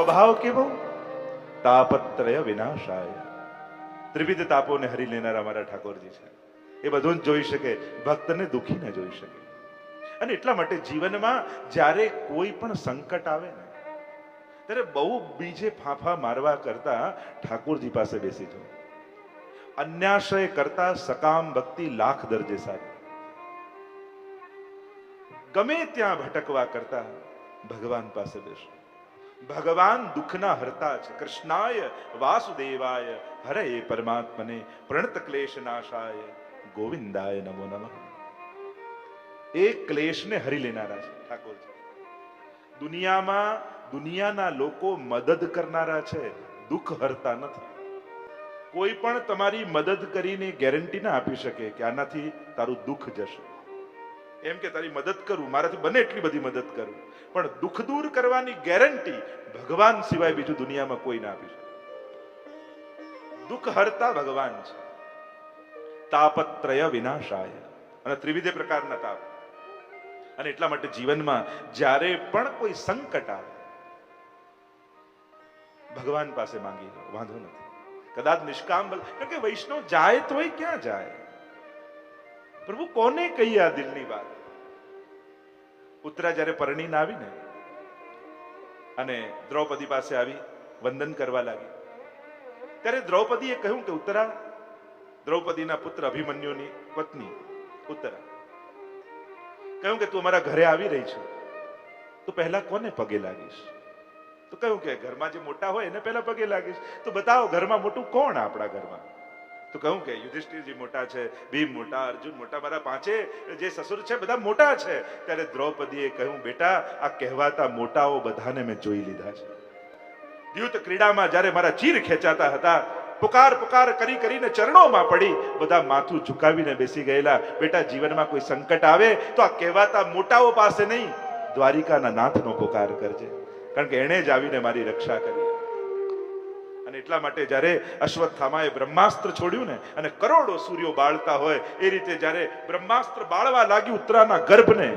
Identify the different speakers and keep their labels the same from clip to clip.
Speaker 1: સ્વભાવ કેવો? તાપત્રય વિનાશાય. ત્રિવિધ તાપોને હરી લેનારા અમારા ઠાકોરજી છે. એ બધું જોઈ શકે, ભક્તને દુખી ન જોઈ શકે. અને એટલા માટે જીવનમાં જ્યારે કોઈ પણ સંકટ આવે ને, ત્યારે બહુ બીજે ફાંફા મારવા કરતા ઠાકોરજી પાસે બેસી જવું અન્યાશય કરતા સકામ ભક્તિ લાખ દરજે સારી. ગમે ત્યાં ભટકવા કરતા ભગવાન પાસે બેસો. ભગવાન દુઃખના હરતા છે. કૃષ્ણાય, વાસુદેવાય, હરે પરમાત્મને પ્રણત ક્લેશ નાશાય. ગોવિંદાય નમો નમ. એ ક્લેશને હરી લેનારા છે ઠાકોરજી. દુનિયામાં દુનિયાના લોકો મદદ કરનારા છે. દુઃખ હરતા નથી. કોઈ પણ તમારી મદદ કરીને ગેરંટી ના આપી શકે કે આનાથી તારું દુઃખ જશે. એમ કે તારી મદદ કરું, મારાથી બને એટલી બધી મદદ કરું. પણ દુઃખ દૂર કરવાની ગેરંટી ભગવાન સિવાય બીજું દુનિયામાં કોઈ ના આપી દુઃખ હરતા ભગવાન છે. તાપત્રય વિનાશાય. અને ત્રિવિધ પ્રકારના તાપ. અને એટલા માટે જીવનમાં જ્યારે પણ કોઈ સંકટ આવે, ભગવાન પાસે માંગી લો, વાંધો નથી. કદાચ નિષ્કામ કારણ કે વૈષ્ણવ જાય તોય ક્યાં જાય? પ્રભુ, કોને કહી આ દિલની વાત? ઉત્તરા જ્યારે પરણીને આવી ને અને દ્રૌપદી પાસે આવી વંદન કરવા લાગી, ત્યારે દ્રૌપદીએ કહ્યું કે, ઉત્તરા, દ્રૌપદીના પુત્ર અભિમન્યુની પત્ની, ઉત્તરા, કહ્યું કે તું અમારા ઘરે આવી રહી છે. તું પહેલા કોને પગે લાગીશ? તો કહ્યું કે ઘરમાં જે મોટા હોય એને પહેલા પગે લાગીશ. તો બતાવો, ઘરમાં મોટું કોણ આપણા ઘરમાં? તો કહું કે યુધિષ્ઠિરજી મોટા છે, ભીમ મોટા, અર્જુન મોટા, મારા પાંચે જે સસુર છે બધા મોટા છે. ત્યારે દ્રૌપદીએ કહ્યું, બેટા, આ કહેવાતા મોટાઓ બધાને મેં જોઈ લીધા છે. દ્યુત ક્રીડામાં જ્યારે મારા ચીર ખેંચાતા હતા, પુકાર પુકાર કરી કરીને ચરણોમાં પડી, બધા માથું ઝુકાવીને બેસી ગયેલા. બેટા, જીવનમાં કોઈ સંકટ આવે તો આ કહેવાતા મોટાઓ પાસે નહીં. દ્વારિકાના નાથનો પુકાર કરજે. કારણ કે એણે જ આવીને મારી રક્ષા કરી. અને એટલા માટે જ્યારે અશ્વત્થામાએ બ્રહ્માસ્ત્ર છોડ્યું ને, અને કરોડો સૂર્યો બાળતા હોય, એ રીતે જ્યારે બ્રહ્માસ્ત્ર બાળવા લાગ્યું ઉત્તરાના ગર્ભને,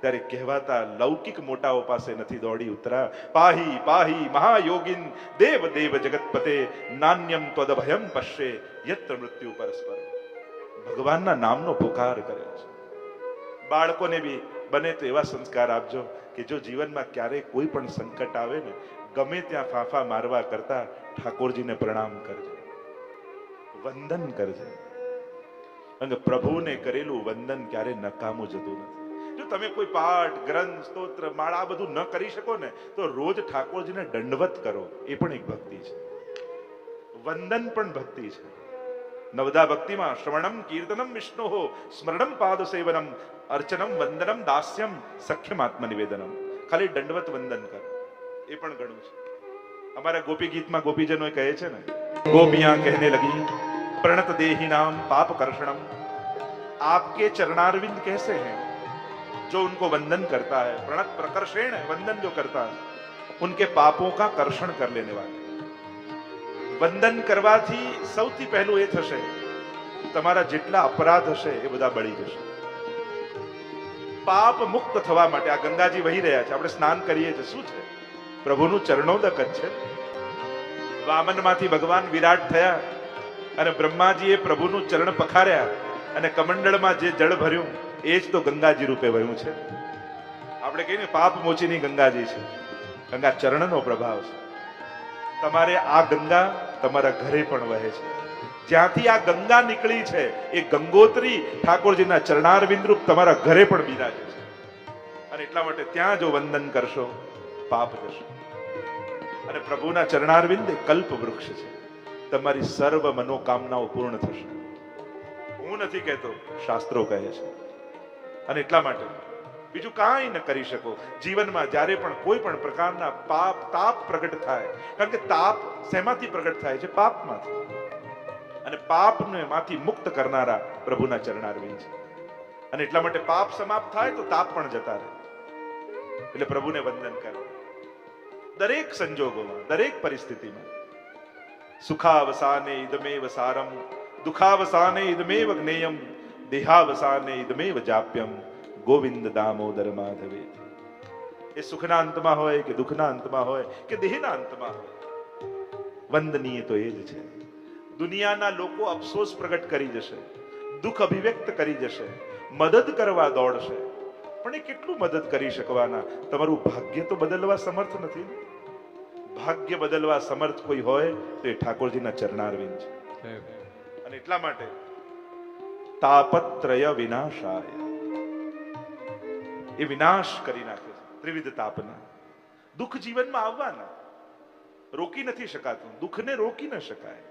Speaker 1: ત્યારે કહેવાતા લૌકિક મોટાઓ પાસે નથી દોડી ઉતરા. પાહી પાહી, મહાયોગિન, દેવ દેવ જગતપતે, નાન્યમ ત્વદભયમ પશ્યે, યત્ર મૃત્યુ પરસ્પર. ભગવાનના નામનો પુકાર કરે છે. બાળકોને બી બને તો એવા સંસ્કાર આપજો કે જો જીવનમાં ક્યારેય કોઈ પણ સંકટ આવે ને ગમે ત્યાં ફાંફા મારવા કરતા ઠાકોરજીને પ્રણામ કરજે. વંદન કરજે. અને પ્રભુને કરેલું વંદન ક્યારે નકામું જતું નથી. જો તમે કોઈ પાઠ, ગ્રંથ, સ્તોત્ર, માળા આ બધું ન કરી શકો ને, તો રોજ ઠાકોરજીને દંડવત કરો. એ પણ એક ભક્તિ છે. વંદન પણ ભક્તિ છે. નવદા ભક્તિમાં શ્રવણમ કીર્તનમ વિષ્ણુ, સ્મરણમ પાદ સેવનમ અર્ચનમ વંદનમ દાસ્યમ, સખ્યમ આત્મનિવેદનમ. ખાલી દંડવત વંદન કર. એ પણ ઘણું છે અમારા ગોપી ગીતમાં ગોપીજનો કહે છે ને ગોપિયા કહેને લગી प्रणत देही नाम पाप कर्षणम आपके चरणारविंद कैसे हैं जो उनको वंदन करता है प्रणत प्रकर्षेण वंदन जो करता है उनके पापों का कर्षण कर लेने वाले વંદન કરવાથી સૌથી પહેલું એ થશે તમારા જેટલા અપરાધ હશે એ બધા બળી જશે પાપ મુક્ત થવા માટે આ ગંગાજી વહી રહ્યા છે આપણે સ્નાન કરીએ છીએ શું છે પ્રભુનું ચરણોદક જ છે. વામનમાંથી ભગવાન વિરાટ થયા અને બ્રહ્માજીએ પ્રભુનું ચરણ પખાર્યા અને કમંડળમાં જે જળ ભર્યું, એ જ તો ગંગાજી રૂપે વહ્યું છે. આપણે કહીએ ને, પાપ મોચીની ગંગાજી છે. ગંગા ચરણનો પ્રભાવ છે. તમારે આ ગંગા તમારા ઘરે પણ વહે છે. જ્યાંથી આ ગંગા નીકળી છે, એ ગંગોત્રી ઠાકોરજીના ચરણારવિંદ રૂપ તમારા ઘરે પણ બિરાજે છે. અને એટલા માટે ત્યાં જો વંદન કરશો પાપ જશે. અને પ્રભુના ચરણારવિંદ કલ્પ વૃક્ષ છે. તમારી સર્વ મનોકામનાઓ પૂર્ણ થશે. હું નથી કહેતો, શાસ્ત્રો કહે છે. અને એટલા માટે બીજું કાંઈ ન કરી શકો. જીવનમાં જ્યારે પણ કોઈ પણ પ્રકારના પાપ, તાપ પ્રગટ થાય, કારણ કે તાપ શેમાંથી પ્રગટ થાય છે? પાપમાંથી. અને પાપને માંથી મુક્ત કરનારા પ્રભુના ચરણારવિંદ છે. અને એટલા માટે પાપ સમાપ્ત થાય તો તાપ પણ જતા રહે. એટલે પ્રભુને વંદન કરો. દરેક સંજોગોમાં, દરેક પરિસ્થિતિમાં. સુખાવસાને ઇદમેવ સારમ, દુખાવસાને ઇદમેવ જ્ઞેયમ, દેહાવસાને ઇદમેવ જાપ્યમ. ગોવિંદ દામોદર માધવે. એ સુખના અંતમાં હોય કે દુઃખના અંતમાં હોય કે દેહના અંતમાં હોય? વંદનીય તો એ જ છે. દુનિયાના લોકો અફસોસ પ્રગટ કરી જશે, દુઃખ અભિવ્યક્ત કરી જશે, મદદ કરવા દોડશે. પણ એ કેટલું મદદ કરી શકવાના? તમારું ભાગ્ય તો બદલવા સમર્થ નથી. ભાગ્ય બદલવા સમર્થ કોઈ હોય તો એ ઠાકોરજીના ચરણારવિંદ છે. અને એટલા માટે તાપત્રય વિનાશાય. એ વિનાશ કરી નાખે છે. ત્રિવિધ તાપના. દુઃખ જીવનમાં આવવાના. રોકી નથી શકાતું. દુઃખને રોકી ન શકાય.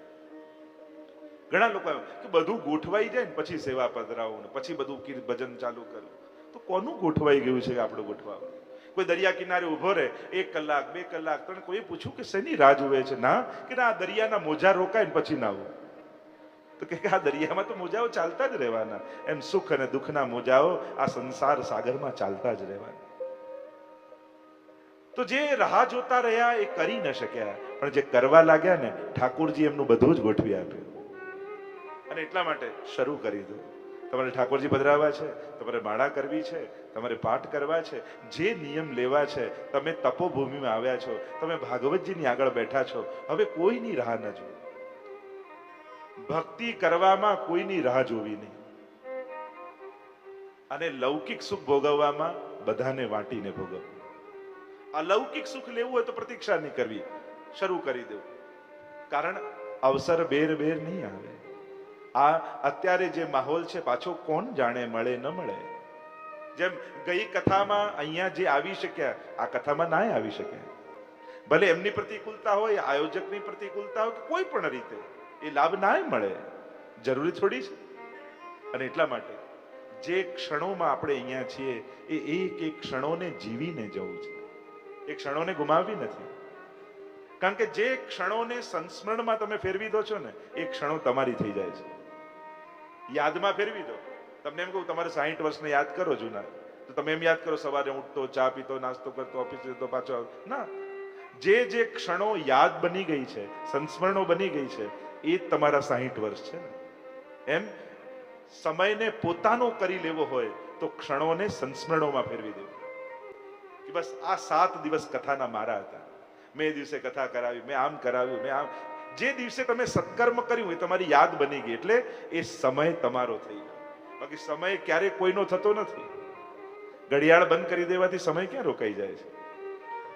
Speaker 1: ઘણા લોકો કે બધું ગોઠવાઈ જાય ને પછી સેવા પધરાવું ને પછી બધું ભજન ચાલુ કરું. તો કોનું ગોઠવાઈ ગયું છે આપણું ગોઠવાવું? કોઈ દરિયા કિનારે ઊભો રહે, એક કલાક, બે કલાક, ત્રણ કોઈ પૂછ્યું કે શેની રાહ જુએ છે? ના, કે ના, આ દરિયાના મોજા રોકાય ને પછી ના આવું. તો કે આ દરિયામાં તો મોજાઓ ચાલતા જ રહેવાના. એમ સુખ અને દુઃખના મોજાઓ આ સંસાર સાગરમાં ચાલતા જ રહેવાના. તો જે રાહ જોતા રહ્યા એ કરી ન શક્યા. પણ જે કરવા લાગ્યા ને, ઠાકોરજી એમનું બધું જ ગોઠવી આપ્યું. અને એટલા માટે શરૂ કરી દો તમારે ઠાકોરજી પધરાવવા છે, તમારે માળા કરવી છે, તમારે પાઠ કરવા છે, જે નિયમ લેવા છે, તમે તપોભૂમિમાં આવ્યા છો, તમે ભાગવતજીની આગળ બેઠા છો, હવે કોઈની રાહ ન જુઓ. ભક્તિ કરવામાં કોઈની રાહ જોવી નહીં. અને લૌકિક સુખ ભોગવવામાં બધાને વાટીને ભોગવવું. અલૌકિક સુખ લેવું હોય તો પ્રતીક્ષા નહીં કરવી, શરૂ કરી દેવું. કારણ અવસર બેર બેર નહીં આવે. આ અત્યારે જે માહોલ છે પાછો કોણ જાણે મળે ન મળે? જેમ ગઈ કથામાં અહીંયા જે આવી શક્યા, આ કથામાં ના આવી શક્યા. ભલે એમની પ્રતિકૂળતા હોય, આયોજકની પ્રતિકૂળતા હોય કોઈ પણ રીતે, એ લાભ ના મળે. જરૂરી થોડી છે. અને એટલા માટે, જે ક્ષણોમાં આપણે અહીંયા છીએ, એ એક એક ક્ષણોને જીવીને જવું છે. એ ક્ષણોને ગુમાવવી નથી. કારણ કે જે ક્ષણોને સંસ્મરણમાં તમે ફેરવી દો છો ને, એ ક્ષણો તમારી થઈ જાય છે. યાદમાં ફેરવી દો. તમને એમ કહું, તમારે સાહીઠ વર્ષને યાદ કરો જૂના. તો તમે એમ યાદ કરો, સવારે ઉઠતો, ચા પીતો, નાસ્તો કરતો, ઓફિસ જતો, પાછો ના. જે જે ક્ષણો યાદ બની ગઈ છે, સંસ્મરણો બની ગઈ છે, એ તમારા સાહીઠ વર્ષ છે એમ? સમયને પોતાનો કરી લેવો હોય, તો ક્ષણોને સંસ્મરણોમાં ફેરવી દેવું. કે બસ આ સાત દિવસ કથાના મારા હતા. મેં દિવસે કથા કરાવી, મેં આમ કરાવ્યું, મેં આમ. જે દિવસે તમે સત્કર્મ કર્યું એ તમારી યાદ બની ગઈ એટલે એ સમય તમારો થઈ ગયો. બાકી સમય ક્યારે કોઈનો થતો નથી. ઘડિયાળ બંધ કરી દેવાથી સમય ક્યાં રોકાઈ જાય છે?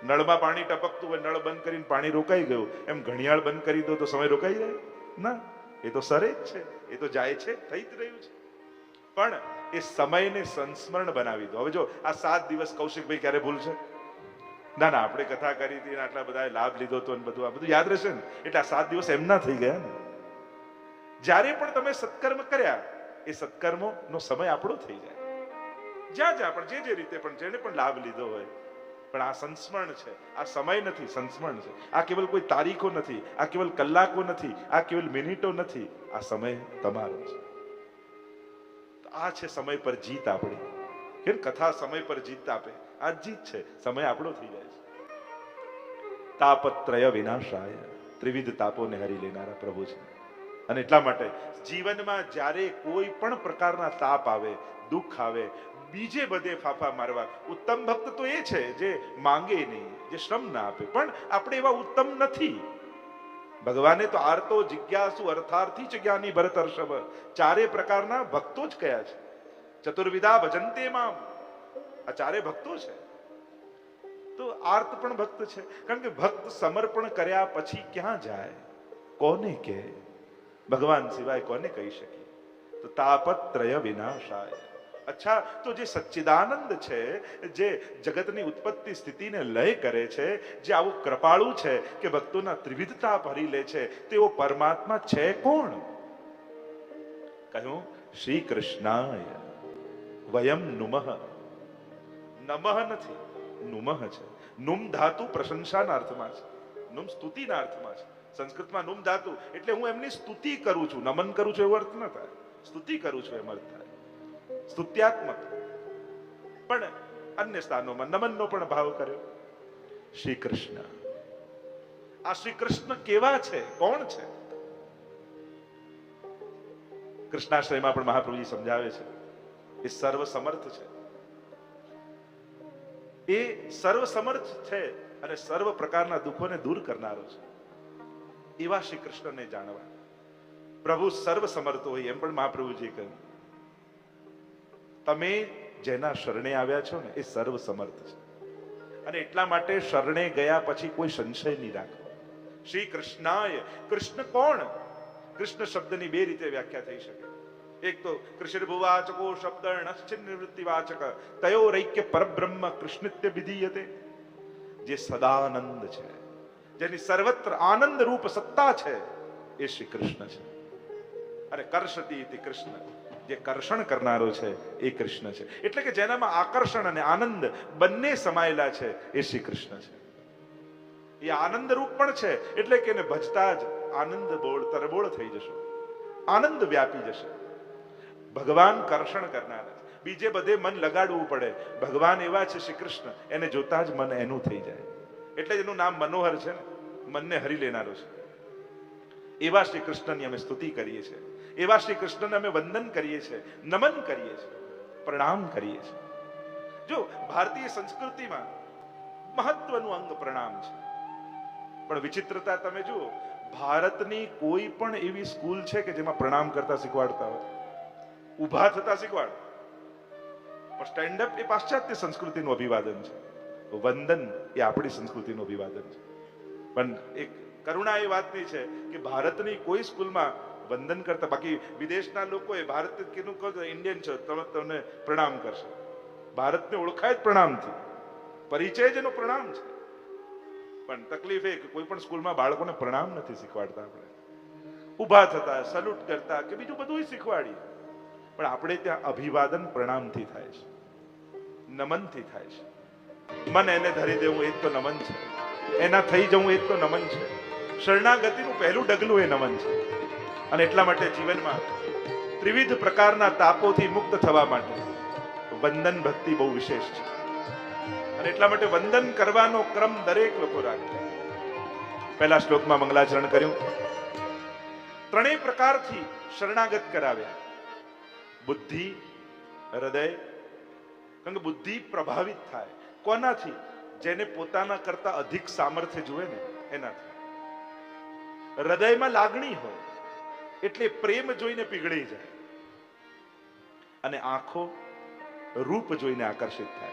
Speaker 1: નળમાં પાણી ટપકતું હોય, નળ બંધ કરીને પાણી રોકાઈ ગયું, એમ ઘડિયાળ બંધ કરી દો તો સમય રોકાઈ જાય? ના, એ તો સરે જ છે, એ તો જાય છે, થઈ જ રહ્યું છે. પણ એ સમયને સંસ્મરણ બનાવી દો. હવે જો આ સાત દિવસ કૌશિકભાઈ ક્યારે ભૂલશે? ના ના, આપણે કથા કરી હતી આટલા બધા લાભ લીધો હતો બધું, આ બધું યાદ રહેશે ને? એટલે આ સાત દિવસ એમના થઈ ગયા ને. જ્યારે પણ તમે સત્કર્મ કર્યા, એ સત્કર્મો નો સમય આપણો થઈ જાય. જ્યાં જ્યાં પણ, જે જે રીતે પણ, જેને પણ લાભ લીધો હોય. પણ આ સંસ્મરણ છે, આ સમય નથી, સંસ્મરણ છે. આ કેવલ કોઈ તારીખો નથી, આ કેવલ કલાકો નથી, આ કેવલ મિનિટો નથી. આ સમય તમારો છે. આ છે સમય પર જીત આપણી. કથા સમય પર જીત આપે. આ જીત છે. સમય આપણો થઈ જાય છે. તાપત્રય વિનાશાય. ત્રિવિધ તાપોને હરી લેનારા પ્રભુ છે. અને એટલા માટે જીવનમાં જ્યારે કોઈ પણ પ્રકારના તાપ આવે, દુઃખ આવે, બીજે બધે ફાફા મારવા, ઉત્તમ ભક્ત તો એ છે જે માંગે નહીં, જે શ્રમ ના આપે. પણ આપણે એવા ઉત્તમ નથી. ભગવાને તો આર્તો, જિજ્ઞાસુ, અર્થાર્થી જ જ્ઞાની ભરત હર્ષભ ચારે પ્રકારના ભક્તો જ કયા છે. ચતુર્વિધા ભજંતે મામ. આ ચારે ભક્તો છે. તો આર્ત પણ ભક્ત છે. કારણ કે ભક્ત સમર્પણ કર્યા પછી ક્યાં જાય? કોને કે? ભગવાન સિવાય કોને કહી શકીએ તો તાપત્રય વિનાશાય. અચ્છા, તો જે સચ્ચિદાનંદ છે, જે જગતની ઉત્પત્તિ સ્થિતિને લય કરે છે, જે આવું કૃપાળુ છે કે ભક્તોના ત્રિવિધતા ભરી લે છે, તેઓ પરમાત્મા છે કોણ? કહ્યું શ્રી કૃષ્ણાય વયમ નુમઃ. નમઃ નથી, નુમઃ છે. નુમ ધાતુ પ્રશંસાના અર્થમાં છે. નુમ સ્તુતિના અર્થમાં છે. સંસ્કૃતમાં નુમ ધાતુ એટલે હું એમની સ્તુતિ કરું છું, નમન કરું છું એવો અર્થ ન થાય. સ્તુતિ કરું છું એમ અર્થ થાય. સ્તુત્યાત્મક. પણ અન્ય સ્થાનોમાં નમનનો પણ ભાવ કર્યો. શ્રી કૃષ્ણ આ શ્રી કૃષ્ણ કેવા છે? કોણ છે? કૃષ્ણાશ્રયમાં પણ મહાપ્રભુજી સમજાવે છે. એ સર્વ સમર્થ છે. એ સર્વ સમર્થ છે અને સર્વ પ્રકારના દુઃખોને દૂર કરનારો છે. એવા શ્રી કૃષ્ણને જાણવા. પ્રભુ સર્વ સમર્થ હોય એમ પણ મહાપ્રભુજી કહ્યું. તમે જેના શરણે આવ્યા છો ને, એ સર્વ સમર્થ છે. અને એટલા માટે શરણે ગયા પછી કોઈ સંશય નહીં રાખો. શ્રી કૃષ્ણાય, કૃષ્ણ કોણ? કૃષ્ણ શબ્દની બે રીતે વ્યાખ્યા થઈ શકે. એક તો કૃષ્ણ ભુવાચકો શબ્દ નિવૃત્તિવાચક તયો રૈક્ય પરબ્રહ્મ કૃષ્ણત્ય વિધીયતે જે સદાનંદ છે જેની સર્વત્ર આનંદ રૂપ સત્તા છે એ શ્રી કૃષ્ણ છે અને કર્ષતી ઇતિ કૃષ્ણ જે કર્ષણ કરનારો છે એ કૃષ્ણ છે એટલે કે જેનામાં આકર્ષણ અને આનંદ બંને સમાયેલા છે એ શ્રી કૃષ્ણ છે એ આનંદ રૂપ પણ છે એટલે કે એને ભજતા જ આનંદ બોળ તરબોળ થઈ જશો આનંદ વ્યાપી જશે ભગવાન કર્ષણ કરનારા. બીજે બધે મન લગાડવું પડે. ભગવાન એવા છે શ્રી કૃષ્ણ, એને જોતા જ મન એનું થઈ જાય. એટલે જ એનું નામ મનોહર છે ને. મનને હરી લેનારો છે. એવા શ્રી કૃષ્ણની અમે સ્તુતિ કરીએ છીએ. એવા શ્રી કૃષ્ણને અમે વંદન કરીએ છીએ, નમન કરીએ છીએ, પ્રણામ કરીએ છીએ. જો ભારતીય સંસ્કૃતિમાં મહત્વનું અંગ પ્રણામ છે. પણ વિચિત્રતા તમે જુઓ, ભારતની કોઈ પણ એવી સ્કૂલ છે કે જેમાં પ્રણામ કરતા શીખવાડતા હોય? ઊભા થતા શીખવાડ. પણ સ્ટેન્ડ અપ એ પાશ્ચાત્ય સંસ્કૃતિનું અભિવાદન છે. વંદન એ આપણી સંસ્કૃતિનું અભિવાદન છે. પણ એક કરુણા એ વાતની છે કે ભારતની કોઈ સ્કૂલમાં વંદન કરતા, બાકી વિદેશના લોકોએ ભારત કીધું કહો ઇન્ડિયન છો તમે તમને પ્રણામ કરશે. ભારતને ઓળખાય જ પ્રણામથી. પરિચય જ એનો પ્રણામ છે. પણ તકલીફ એ કે કોઈ પણ સ્કૂલમાં બાળકોને પ્રણામ નથી શીખવાડતા આપણે. ઊભા થતા સલ્યુટ કરતા કે બીજું બધું શીખવાડીએ. પણ આપણે ત્યાં અભિવાદન પ્રણામથી થાય છે. નમનથી થાય છે. મન એને ધરી દેવું, એ જ તો નમન છે. એના થઈ જવું, એ જ તો નમન છે. શરણાગતિનું પહેલું ડગલું એ નમન છે. અને એટલા માટે જીવનમાં ત્રિવિધ પ્રકારના તાપોથી મુક્ત થવા માટે વંદન ભક્તિ બહુ વિશેષ છે. અને એટલા માટે વંદન કરવાનો ક્રમ દરેક લોકો રાખે. પહેલા શ્લોકમાં મંગલાચરણ કર્યું. ત્રણેય પ્રકારથી શરણાગત કરાવ્યા. બુદ્ધિ, હૃદય, કારણ કે બુદ્ધિ પ્રભાવિત થાય. કોનાથી? જેને પોતાના કરતા અધિક સામર્થ્ય જુએ ને, એનાથી. હૃદયમાં લાગણી હોય, એટલે પ્રેમ જોઈને પીગળી જાય. અને આંખો રૂપ જોઈને આકર્ષિત થાય.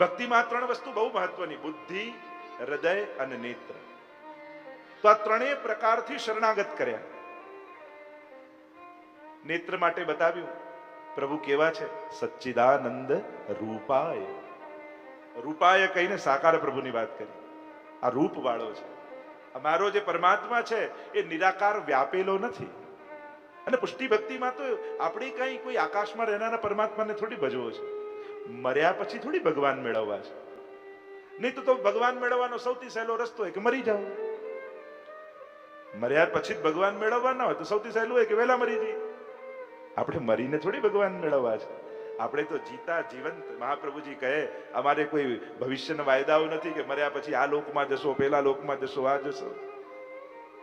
Speaker 1: ભક્તિમાં ત્રણ વસ્તુ બહુ મહત્વની, બુદ્ધિ, હૃદય અને નેત્ર. તો આ ત્રણેય પ્રકારથી શરણાગત કર્યા. નેત્ર માટે બતાવ્યું, પ્રભુ કેવા છે? સચ્ચિદાનંદ રૂપાય. રૂપાય કહીને સાકાર પ્રભુની વાત કરી. આ રૂપ વાળો છે અમારો જે પરમાત્મા છે, એ નિરાકાર વ્યાપેલો નથી. અને પુષ્ટિ ભક્તિમાં તો આપણે કઈ કોઈ આકાશમાં રહેનારા પરમાત્માને થોડી ભજવો છે. મર્યા પછી થોડી ભગવાન મેળવવા છે. નહીં તો ભગવાન મેળવવાનો સૌથી સહેલો રસ્તો હોય કે મરી જાઓ. મર્યા પછી જ ભગવાન મેળવવાના હોય તો સૌથી સહેલું હોય કે વહેલા મરી જઈએ. આપણે મરીને થોડી ભગવાન મેળવવા છે. આપણે તો જીતા જીવંત મહાપ્રભુજી કહે, અમારે કોઈ ભવિષ્યના વાયદાઓ નથી કે મર્યા પછી આ લોકમાં જશો, પેલા લોકમાં જશો, આ જશો.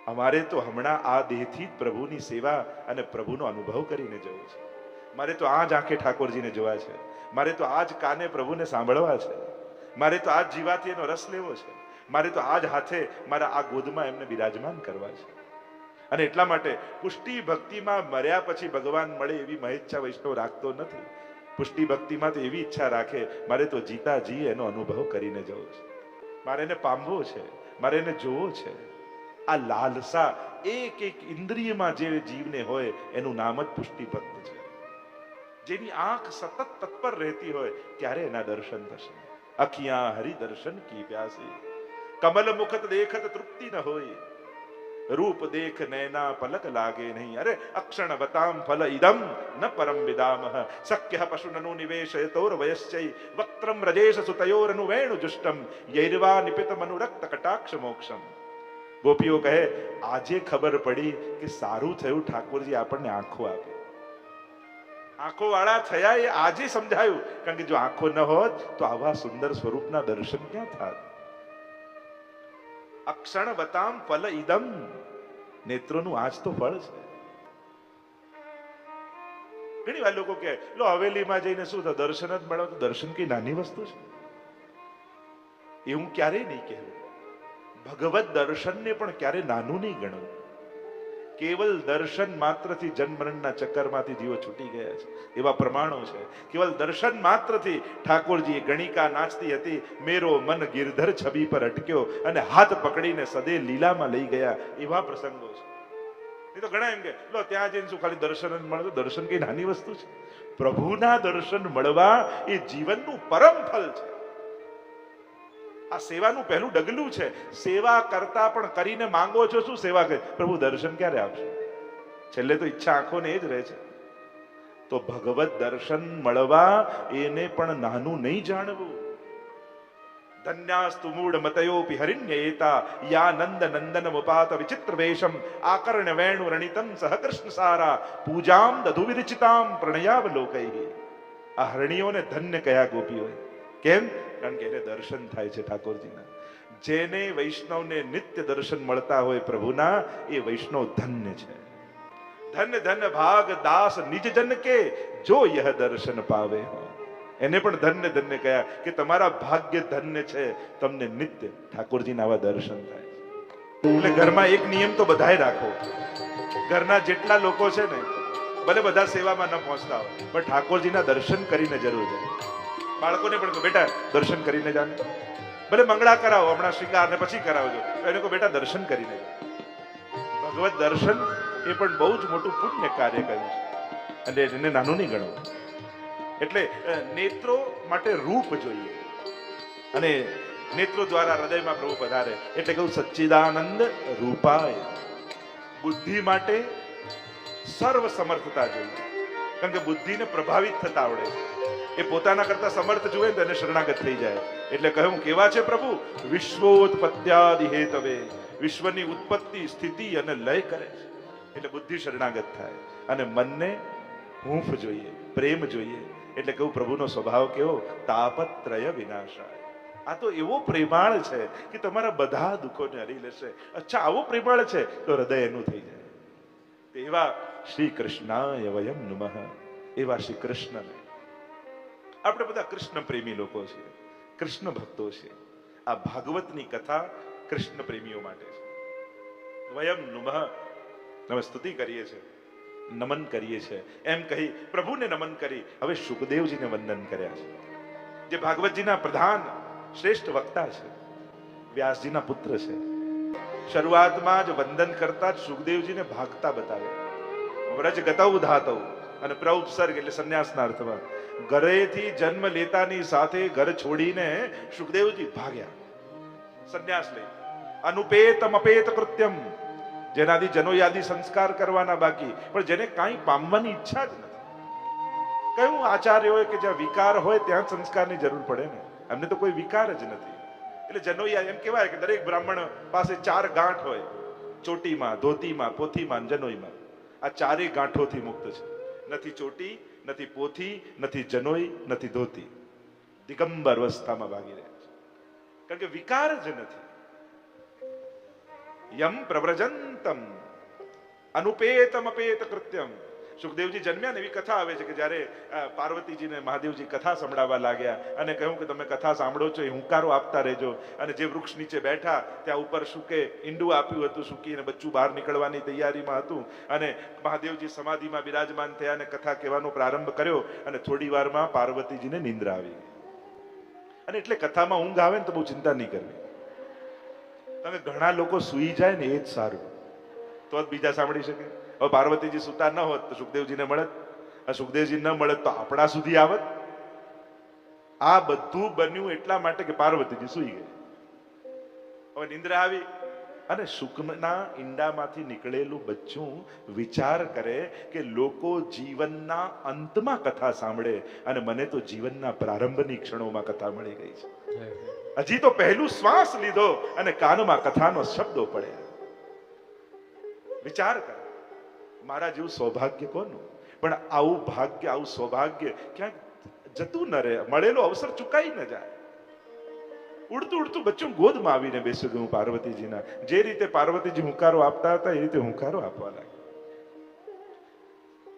Speaker 1: અમારે તો હમણાં આ દેહથી જ પ્રભુની સેવા અને પ્રભુનો અનુભવ કરીને જવું છે. મારે તો આ જ આંખે ઠાકોરજીને જોવા છે. મારે તો આ જ કાને પ્રભુને સાંભળવા છે. મારે તો આ જ જીવાથી એનો રસ લેવો છે. મારે તો આ જ હાથે મારા આ ગોદમાં એમને બિરાજમાન કરવા છે. અને એટલા માટે પુષ્ટિ ભક્તિમાં મર્યા પછી ભગવાન મળે એવી મહેચ્છા વૈષ્ણવ રાખતો નથી. પુષ્ટિ ભક્તિમાં તો એવી ઈચ્છા રાખે, મારે તો જીતા જી એનો અનુભવ કરીને જવો છે. મારે એને પામવો છે, મારે એને જોવો છે. આ લાલસા એક એક ઇન્દ્રિયમાં જે જીવને હોય, એનું નામ જ પુષ્ટિ ભક્ત છે. જેની આંખ સતત તત્પર રહેતી હોય, ત્યારે એના દર્શન થશે. અખિયા હરિ દર્શન કી પ્યાસી. કમલ મુખત દેખત તૃપ્તિ ન હોય. રૂપ દેખ નૈના પલક લાગે નહીં. અરે અક્ષણ વતામ ફલ ઇદમ ન પરમ વિદામહ. શક્ય પશુનનુ નિવેશયતોર વયશ્ચૈ વક્ત્રમ રજેશ સુતયોરનુ વેણુ જુષ્ટમ યૈર્વા નિપિત મનુરક્ત કટાક્ષ મોક્ષમ. ગોપીઓ કહે, આજે ખબર પડી કે સારું થયું ઠાકોરજી આપણને આંખો આપી. આંખો વાળા થયા એ આજે સમજાયું. કારણ કે જો આંખો ન હોત તો આવા સુંદર સ્વરૂપના દર્શન ક્યાં થાત? અક્ષણ વતામ ફલ ઇદમ નેત્રોનું આજ તો ફળ છે. ઘણી વાર લોકો કે લો, હવેલીમાં જઈને શું થાય? દર્શન જ મળે તો દર્શન કઈ નાની વસ્તુ છે? એવું ક્યારેય નહીં કહેવું ભગવત દર્શનને પણ ક્યારે નાનું નહીં ગણવું કેવલ દર્શન માત્રથી જન્મરણના ચક્કરમાંથી જીવો છૂટી ગયા છે. એવા પ્રમાણો છે. કેવલ દર્શન માત્રથી ઠાકોરજી ગણિકા નાચતી હતી, મેરો મન ગિરધર છબી પર અટક્યો અને હાથ પકડીને સદે લીલામાં લઈ ગયા. એવા પ્રસંગો છે. એ તો ઘણા એમ કે, લો, ત્યાં જઈને શું ખાલી દર્શન જ મળે? દર્શન કઈ નાની વસ્તુ છે? પ્રભુના દર્શન મળવા એ જીવનનું પરમ ફલ છે. આ સેવાનું પહેલું ડગલું છે. સેવા કરતા પણ કરીને માંગો છો શું સેવા કરી? પ્રભુ, દર્શન ક્યારે આપશે? છેલ્લે તો ઈચ્છા આંખોને એ જ રહે છે. તો ભગવત દર્શન મળવા એને પણ નાનું નહીં જાણવું. ધન્યાસ્તુ મૂળ મતયોપી હરિણ્યએતા યા નંદ નંદન મુપાત વિચિત્ર વેશમ, આકર્ણ વેણુ રણિતમ સહ કૃષ્ણ સારા, પૂજામ દધુ વિરચિતામ પ્રણયાવલોકૈ. આ હરણીઓને ધન્ય કયા ગોપીઓએ? કેમ? કારણ કે એને દર્શન થાય છે ઠાકોરજીના. જેને વૈષ્ણવને નિત્ય દર્શન મળતા હોય પ્રભુના, એ વૈષ્ણવ ધન્ય છે. ધન્ય ધન્ય ભાગ દાસ નિજ જન કે જો યહ દર્શન પાવે એને પણ ધન્ય ધન્ય કહ્યા કે તમારા ભાગ્ય ધન્ય છે, તમને નિત્ય ઠાકોરજીના આવા દર્શન થાય એટલે ઘરમાં એક નિયમ તો બધાય રાખો. ઘરના જેટલા લોકો છે ને, ભલે બધા સેવામાં ન પહોંચતા હોય, પણ ઠાકોરજીના દર્શન કરીને જરૂર જાય. બાળકોને પણ બેટા, દર્શન કરીને જાને ભલે મંગળા કરાવો, હમણાં શૃંગાર ને પછી કરાવજો એને કહો, બેટા, દર્શન કરીને ભગવત દર્શન એ પણ બહુ જ મોટું પુણ્ય કાર્ય કર્યું છે. અને એને નાનું નહીં ગણવું. એટલે નેત્રો માટે રૂપ જોઈએ. અને નેત્રો દ્વારા હૃદયમાં પ્રભુ પધારે. એટલે કહું, સચ્ચિદાનંદ રૂપાય. બુદ્ધિ માટે સર્વ સમર્થતા જોઈએ. કારણ કે બુદ્ધિને પ્રભાવિત થતા આવડે એ પોતાના કરતા સમર્થ જુએ ને એને શરણાગત થઈ જાય. એટલે કહ્યું, કેવા છે પ્રભુ? વિશ્વોત્પત્યાદિ હેતવે. વિશ્વની ઉત્પત્તિ, સ્થિતિ અને લય કરે છે. એટલે બુદ્ધિ શરણાગત થાય. અને મનને હૂંફ જોઈએ, પ્રેમ જોઈએ. એટલે કહું પ્રભુનો સ્વભાવ કેવો? તાપત્રય વિનાશાય. આ તો એવો પ્રેમાળ છે કે તમારા બધા દુઃખોને હરી લેશે. અચ્છા, આવો પ્રેમાળ છે તો હૃદય એનું થઈ જાય. તેવા શ્રી કૃષ્ણાય વયમ નમઃ. એવા શ્રી કૃષ્ણને આપણે બધા કૃષ્ણ પ્રેમી લોકો છીએ કૃષ્ણ ભક્તો છે આ ભાગવતની કથા કૃષ્ણ પ્રેમીઓ માટે છે. વયમ નુમઃ. અમે સ્તુતિ કરીએ છીએ, નમન કરીએ છીએ. એમ કહી પ્રભુને નમન કરી, હવે સુખદેવજીને વંદન કર્યા છે. જે ભાગવતજીના પ્રધાન, શ્રેષ્ઠ વક્તા છે, વ્યાસજીના પુત્ર છે. શરૂઆતમાં જ વંદન કરતા જ સુખદેવજીને ભાગતા બતાવે. વ્રજ ગતૌ ધાતવ અને પ્રઉપસર્ગ એટલે સંન્યાસના અર્થમાં ઘરેથી જન્મ લેતાની સાથે ઘર છોડીને સુખદેવજી ભાગ્યા. સંન્યાસ લઈ. અનુપેતમ અપેત કૃત્યમ. જેનાથી જનોયાદી સંસ્કાર કરવાના બાકી. પણ જેને કાંઈ પામવાની ઈચ્છા જ નથી. કયું આચાર્ય હોય કે જ્યાં વિકાર હોય ત્યાં સંસ્કારની જરૂર પડે ને? અમને તો કોઈ વિકાર જ નથી. એટલે જનોયા એમ કહેવાય કે દરેક બ્રાહ્મણ પાસે ચાર ગાંઠ હોય. ચોટીમાં, ધોતીમાં, પોથીમાં જનોઈમાં. આ ચારેય ગાંઠોથી મુક્ત છે. નથી ચોટી નથી પોથી, નથી જનોઈ, નથી ધોતી. દિગંબર અવસ્થામાં ભાગી રહ્યા છે. કારણ કે વિકાર જ નથી. યમ પ્રવ્રજંતમ અનુપેતમ અપેત કૃત્યમ સુખદેવજી જન્મ્યા ને એવી કથા આવે છે કે જ્યારે પાર્વતીજીને મહાદેવજી કથા સંભળાવવા લાગ્યા અને કહ્યું કે તમે કથા સાંભળો છો, એ હુંકારો આપતા રહેજો. અને જે વૃક્ષ નીચે બેઠા, ત્યાં ઉપર સૂકે ઈંડું આપ્યું હતું સૂકી અને બચ્ચું બહાર નીકળવાની તૈયારીમાં હતું. અને મહાદેવજી સમાધિમાં બિરાજમાન થયા અને કથા કહેવાનો પ્રારંભ કર્યો અને થોડી વારમાં પાર્વતીજીને નિંદ્રા આવી અને એટલે કથામાં ઊંઘ આવે ને તો બહુ ચિંતા નહીં કરવી. તમે ઘણા લોકો સૂઈ જાય ને એ જ સારું. તો જ બીજા સાંભળી શકે. હવે પાર્વતીજી સુતા ન હોત તો સુખદેવજીને મળત. સુખદેવજી ન મળત તો આપણા સુધી આવત. આ બધું બન્યું એટલા માટે કે પાર્વતીજી સૂઈ ગઈ હવે નિંદ્રા આવી અને સુખના ઈંડામાંથી નીકળેલું બચ્ચું વિચાર કરે કે લોકો જીવનના અંતમાં કથા સાંભળે અને મને તો જીવનના પ્રારંભની ક્ષણોમાં કથા મળી ગઈ છે. હજી તો પહેલું શ્વાસ લીધો અને કાનમાં કથાનો શબ્દો પડે વિચાર કર. મારા જેવું સૌભાગ્ય કોનું? પણ આવું ભાગ્ય, આવું સૌભાગ્ય ક્યાંક જતું ન રહે. મળેલો અવસર ચુકાઈ ન જાય. ઉડતું ઉડતું બચ્ચું ગોદમાં આવીને બેસી ગયું પાર્વતીજીના. જે રીતે પાર્વતીજી હુંકારો આપતા હતા, એ રીતે હુંકારો આપવા લાગ્યા.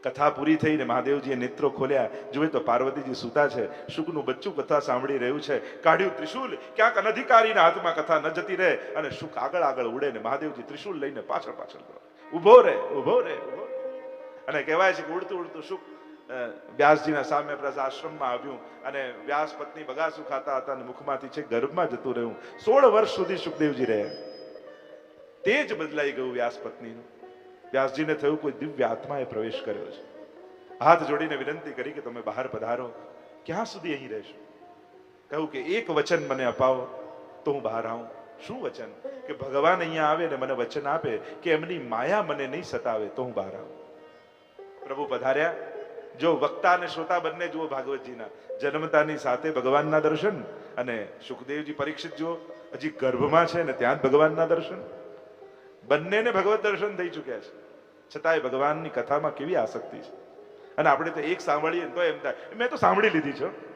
Speaker 1: કથા પૂરી થઈને મહાદેવજીએ નેત્રો ખોલ્યા. જુએ તો પાર્વતીજી સૂતા છે. શુકનું બચ્ચું કથા સાંભળી રહ્યું છે. કાઢ્યું ત્રિશુલ. ક્યાંક અનધિકારીના હાથમાં કથા ન જતી રહે અને શુક આગળ આગળ ઉડે ને મહાદેવજી ત્રિશુલ લઈને પાછળ પાછળ દોડે. ઊભો રે ઊભો રે અને કહેવાય છે કે ઉડતું ઉડતું સુખ વ્યાસજીના સામે પ્રજા આશ્રમમાં આવ્યું અને વ્યાસ પત્ની બગાસું ખાતા હતા અને મુખમાંથી છે ગર્ભમાં જતું રહ્યું. સોળ વર્ષ સુધી સુખદેવજી રહ્યા તે જ બદલાઈ ગયું વ્યાસ પત્નીનું. વ્યાસજીને થયું કોઈ દિવ્ય આત્માએ પ્રવેશ કર્યો છે. હાથ જોડીને વિનંતી કરી કે તમે બહાર પધારો. ક્યાં સુધી અહીં રહેશો? કહ્યું કે એક વચન મને અપાવો તો હું બહાર આવું. શું વચન? કે ભગવાન અહીંયા આવે ને મને વચન આપે કે એમની માયા મને નહીં સતાવે, તો હું બહાર આવું. પ્રભુ પધાર્યા. જો વક્તા અને શ્રોતા બંને જુઓ ભાગવતજીના. જન્મતાની સાથે ભગવાનના દર્શન અને સુખદેવજી પરીક્ષિત જુઓ. હજી ગર્ભમાં છે ને ત્યાં જ ભગવાનના દર્શન. બંનેને ભગવત દર્શન થઈ ચૂક્યા છે. છતાંય ભગવાનની કથામાં કેવી આસક્તિ છે. અને આપણે તો એક સાંભળીએ તો એમ થાય, મેં તો સાંભળી લીધી છે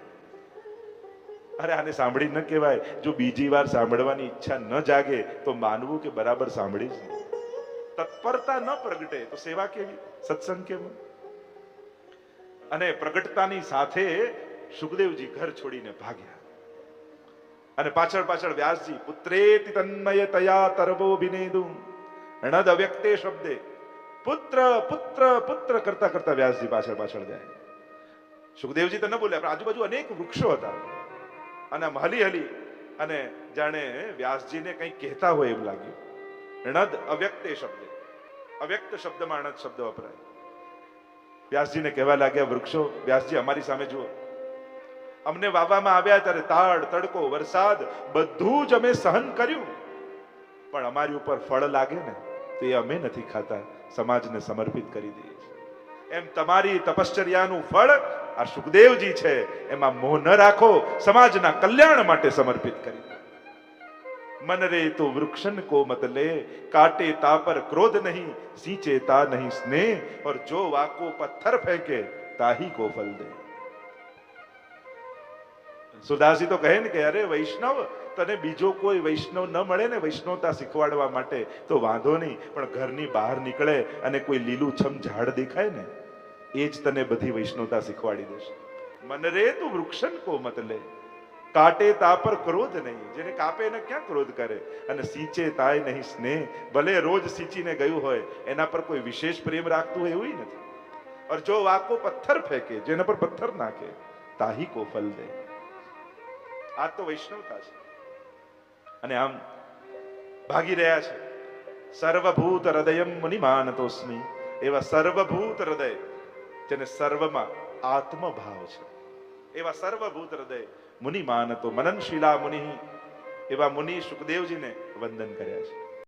Speaker 1: અરે આને સાંભળી ન કહેવાય. જો બીજી વાર સાંભળવાની ઈચ્છા ન જાગે, તો માનવું કે બરાબર સાંભળી તત્પરતા ન પ્રગટે, તો સેવા કેવી? સત્સંગ કેમ? અને પ્રગટતાની સાથે સુખદેવજી ઘર છોડીને ભાગ્યા. અને પાછળ પાછળ વ્યાસજી પુત્રેતિ તન્મય તયા તરબો બિનેદુ નદ અવ્યક્તે શબ્દે, પુત્ર પુત્ર પુત્ર, કરતા કરતા વ્યાસજી પાછળ પાછળ જાય. સુખદેવજી તો ન બોલ્યા, પણ આજુબાજુ અનેક વૃક્ષો હતા. અને હલી હલી અને જાણે વ્યાસજીને કંઈક કહેતા હોય એમ લાગ્યું. નદ એ શબ્દ. અવ્યક્ત શબ્દમાં અણદ શબ્દ વપરાય. વ્યાસજીને કહેવા લાગ્યા, વૃક્ષો, વ્યાસજી, અમારી સામે જુઓ. અમને વાવવામાં આવ્યા ત્યારે તાડ, તડકો, વરસાદ બધું જ અમે સહન કર્યું. પણ અમારી ઉપર ફળ લાગે ને, તો એ અમે નથી ખાતા. સમાજને સમર્પિત કરી દઈએ એમ તમારી તપશ્ચર્યાનું ફળ આ સુખદેવજી છે, એમાં મોહ ન રાખો, સમાજના કલ્યાણ માટે સમર્પિત કરી મન રે તો વૃક્ષન કો મતલે કાટે તા પર ક્રોધ નહીં, સીચે તા નહીં સ્નેહ, ઓર જો વાકો પથ્થર ફેંકે, તાહી કો ફલ દે. સુદાસી તો કહે ને કે, અરે વૈષ્ણવ, તને બીજો કોઈ વૈષ્ણવ ન મળે ને વૈષ્ણવતા શીખવાડવા માટે, તો વાંધો નહીં, પણ ઘરની બહાર નીકળે અને કોઈ લીલું છમ ઝાડ દેખાય ને એ જ તને બધી વૈષ્ણવતા શીખવાડી દેશે મન રે તું વૃક્ષન કો મત લે. કાટે તા પર ક્રોધ નહીં. જેને કાપે એને ક્યાં ક્રોધ કરે? અને સિંચે તાય નહીં સ્નેહ. ભલે રોજ સિંચીને ગયું હોય, એના પર કોઈ વિશેષ પ્રેમ રાખતું હોય એવું નથી. ઓર જો વાકો પથ્થર ફેંકે, જેના પર પથ્થર નાખે, તાહી કો ફલ દે. આ તો વૈષ્ણવતા છે. અને આમ ભાગી રહ્યા છે. સર્વભૂત હૃદયમ મુનિમાનતોસ્મી એવા સર્વભૂત હૃદય જેને સર્વમાં આત્મભાવ છે. એવા સર્વભૂત હૃદય મુનિ માનતો મનનશીલા મુનિ એવા મુનિ સુખદેવજીને વંદન કર્યા છે.